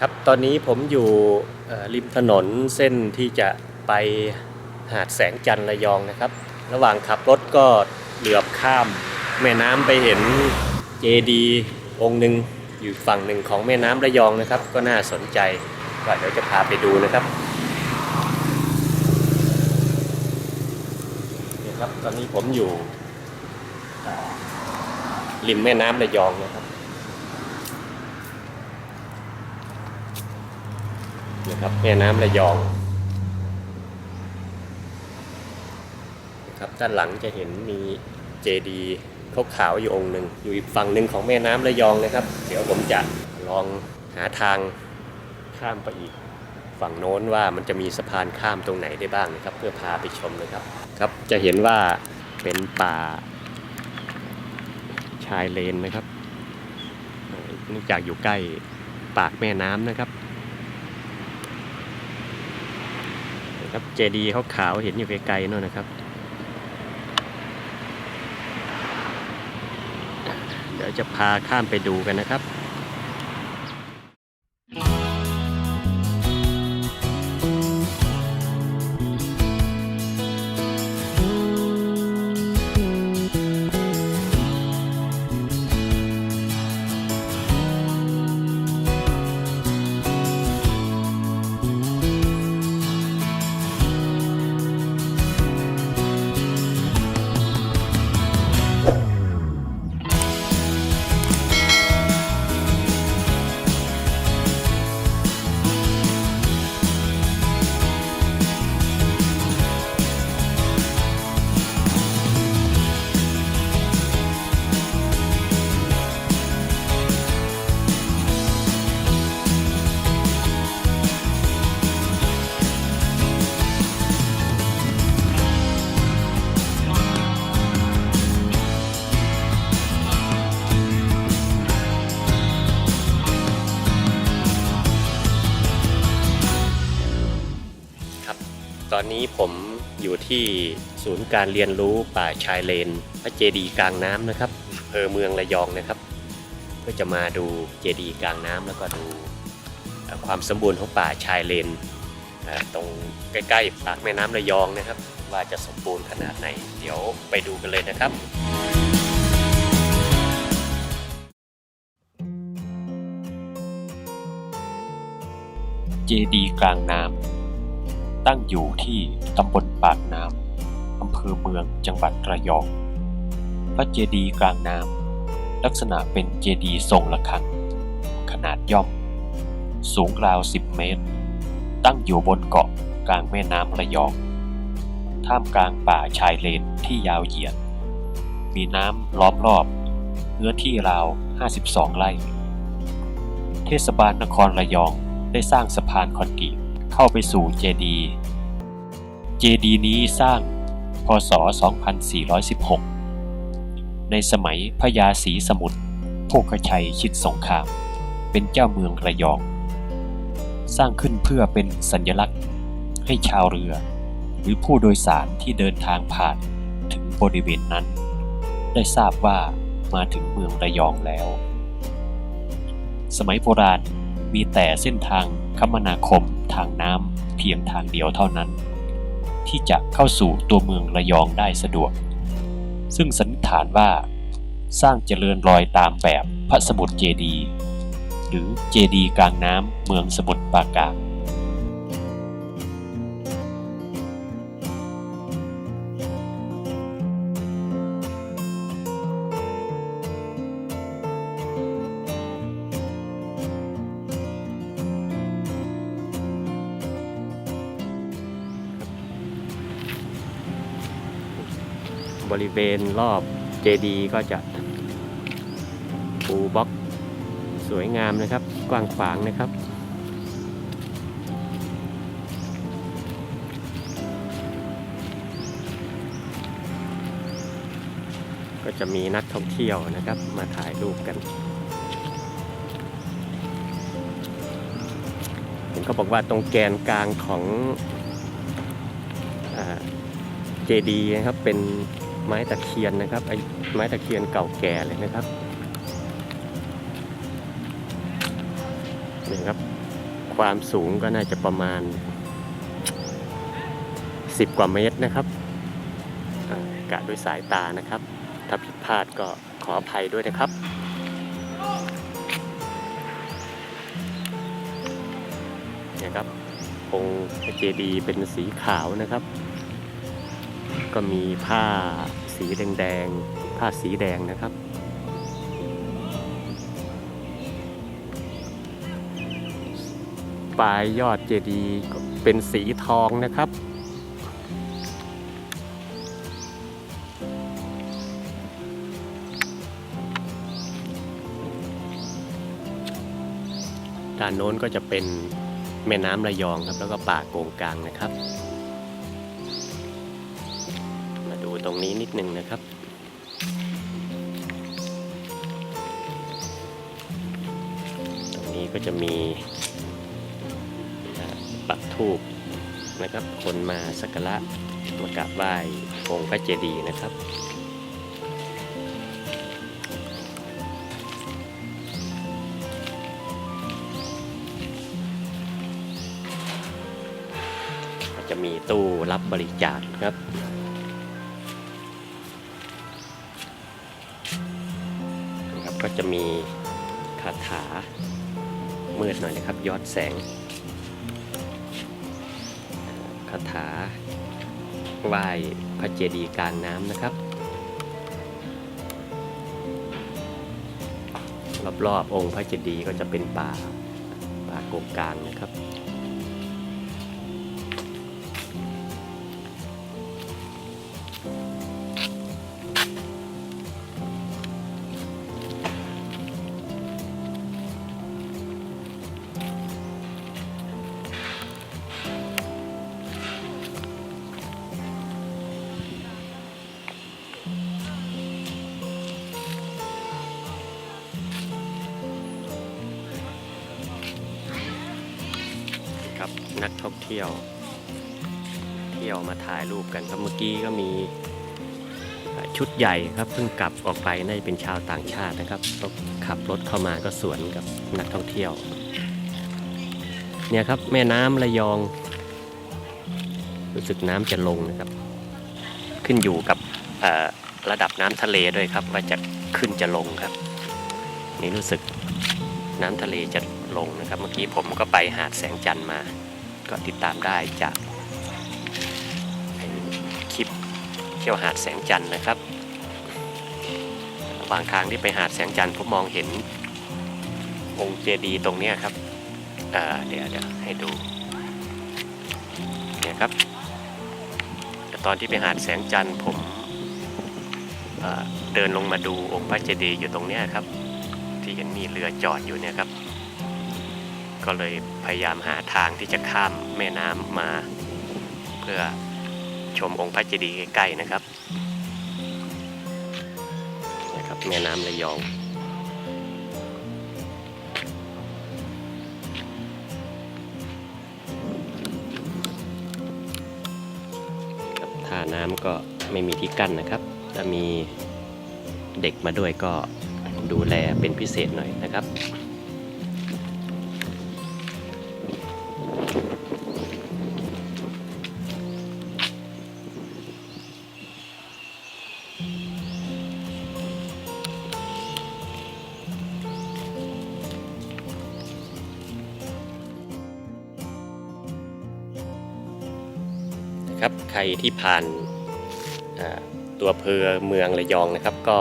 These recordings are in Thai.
ครับตอนนี้ผมอยู่ริมถนนเส้นที่จะไปหาดแสงจันทร์ระยองนะครับ ระหว่างขับรถก็เหลือบข้าม แม่น้ำไปเห็นเจดีองค์หนึ่งอยู่ฝั่งหนึ่งของแม่น้ำระยองนะครับ ก็น่าสนใจก็เดี๋ยวจะพาไปดูนะครับนี่ครับตอนนี้ผมอยู่ริมแม่น้ำระยองนะครับ นะครับแม่น้ำระยองนะครับด้านหลังจะเห็นมีเจดีย์ขาวอยู่องค์หนึ่งอยู่อีกฝั่งหนึ่งของแม่น้ำระยองนะครับ เดี๋ยวผมจะลองหาทางข้ามไปอีก ฝั่งโน้นว่ามันจะมีสะพานข้ามตรงไหนได้บ้างนะครับ เพื่อพาไปชมนะครับครับจะเห็นว่าเป็นป่า ชายเลนนะครับเนื่องจากอยู่ใกล้ปากแม่น้ำนะครับ นะ ครับเจดีย์ขาวเห็นอยู่ไกลๆนู่นนะครับ เดี๋ยวจะพาข้ามไปดูกันนะครับ ตอนนี้ผมอยู่ที่ศูนย์การเรียนรู้ป่าชายเลน พระเจดีย์กลางน้ำนะครับอำเภอเมืองระยองนะครับเพื่อจะมาดูเจดีย์กลางน้ำแล้วก็ดูความสมบูรณ์ของป่าชายเลน ตรงใกล้ๆปากแม่น้ำระยองนะครับ ว่าจะสมบูรณ์ขนาดไหน เดี๋ยวไปดูกันเลยนะครับเจดีย์กลางน้ำ ตั้งอยู่ที่ตำบลปากน้ำอำเภอเมืองจังหวัดระยอง พระเจดีย์กลางน้ำลักษณะเป็นเจดีย์ทรงระฆัง ขนาดย่อม สูงราว 10 เมตร ตั้งอยู่บนเกาะกลางแม่น้ำระยอง ท่ามกลางป่าชายเลนที่ยาวเหยียด มีน้ำล้อมรอบเนื้อที่ราว 52 ไร่ เทศบาลนครระยองได้สร้างสะพานคอนกรีต เข้าไปสู่เจดีเจดีนี้สร้างพศ 2416 ในสมัยพระยาศรีสมุทรโภคชัยชิดสงคราม เป็นเจ้าเมืองระยอง สร้างขึ้นเพื่อเป็นสัญลักษณ์ ให้ชาวเรือ หรือผู้โดยสารที่เดินทางผ่านถึงบริเวณนั้น ได้ทราบว่ามาถึงเมืองระยองแล้ว สมัยโบราณมีแต่เส้นทางคมนาคม ทางน้ำเพียงทางเดียวเท่านั้น ที่จะเข้าสู่ตัวเมืองระยองได้สะดวก ซึ่งสันนิษฐานว่า สร้างเจริญรอยตามแบบพระสมุทรเจดี หรือเจดีกลางน้ำเมืองสมุทรปราการ บริเวณรอบเจดีย์ก็จะปูบล็อกสวยงามนะครับ กว้างขวางนะครับ ก็จะมีนักท่องเที่ยวนะครับ มาถ่ายรูปกันเห็นเขาบอกว่าตรงแกนกลางของเจดีย์นะครับเป็น ไม้ตะเคียนนะครับไอ้ไม้ตะเคียนเก่าแก่เลยนะครับนี่ครับ ความสูงก็น่าจะประมาณ 10 กว่าเมตรนะครับกะด้วยสายตานะครับ ถ้าผิดพลาดก็ขออภัยด้วยนะครับเนี่ยครับองค์เจดีย์เป็นสีขาวนะครับ ก็มีผ้าสีแดงๆ ผ้าสีแดงนะครับ ปลายยอดเจดีย์เป็นสีทองนะครับ ด้านโน้นก็จะเป็นแม่น้ำระยองครับ แล้วก็ป่าโกงกลางนะครับ นิดนึงนะครับ ตรงนี้ก็จะมีปักทูบนะครับ คนมาสักการะมากราบไหว้องค์พระเจดีย์นะครับจะมีตู้รับบริจาคครับ ก็จะมีคาถามืดหน่อยนะครับยอดแสงคาถาไหว้พระเจดีย์กลางน้ำนะครับ รอบๆองค์พระเจดีย์ก็จะเป็นป่าป่าโกงกลางนะครับ ครับนักท่องเที่ยว เที่ยวมาถ่ายรูปกันครับเมื่อกี้ก็มีชุดใหญ่ครับเพิ่งกลับออกไปน่าจะเป็นชาวต่างชาตินะครับก็ขับรถเข้ามาก็สวนกับนักท่องเที่ยว เนี่ยครับแม่น้ำระยอง รู้สึกน้ำจะลงนะครับ ขึ้นอยู่กับระดับน้ำทะเลด้วยครับ ว่าจะขึ้นจะลงครับ นี่รู้สึกน้ำทะเลจะ ลงนะครับ เมื่อกี้ผมก็ไปหาดแสงจันทร์มา ก็ติดตามได้จากคลิปเที่ยวหาดแสงจันทร์นะครับระหว่างทางที่ไปหาดแสงจันทร์ผมมองเห็นองค์เจดีย์ตรงนี้ครับเดี๋ยวเดี๋ยวให้ดูเนี่ยครับตอนที่ไปหาดแสงจันทร์ผมเเดินลงมาดูองค์พระเจดีย์อยู่ตรงนี้ครับ ที่เห็นมีเรือจอดอยู่เนี่ยครับ ก็เลยพยายามหาทางที่จะข้ามแม่น้ำมา เพื่อชมองค์พระเจดีย์ใกล้ๆนะครับนะครับแม่น้ำระยองท่าน้ำก็ไม่มีที่กั้นนะครับ ถ้ามีเด็กมาด้วยก็ดูแลเป็นพิเศษหน่อยนะครับ ใครที่ผ่านตัวเพอเมืองระยองนะครับ ก็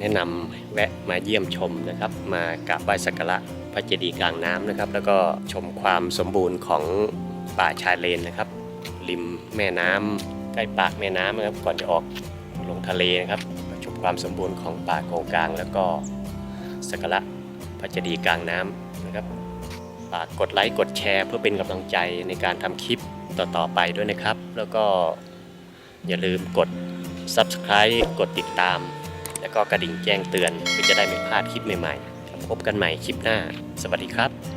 แนะนำแวะมาเยี่ยมชมนะครับ มากราบไหว้สักการะพระเจดีย์กลางน้ำนะครับ แล้วก็ชมความสมบูรณ์ของป่าชายเลนนะครับ ริมแม่น้ำใกล้ปากแม่น้ำนะครับก่อนจะออกลงทะเลนะครับชมความสมบูรณ์ของป่าโกงกลาง แล้วก็สักการะพระเจดีย์กลางน้ำนะครับฝากกดไลค์กดแชร์เพื่อเป็นกำลังใจในการทำคลิป ต่อๆไปด้วยนะครับ แล้วก็อย่าลืมกด Subscribe กดติดตาม แล้วก็กระดิ่งแจ้งเตือนเพื่อจะได้ไม่พลาดคลิปใหม่ๆ พบกันใหม่คลิปหน้า สวัสดีครับ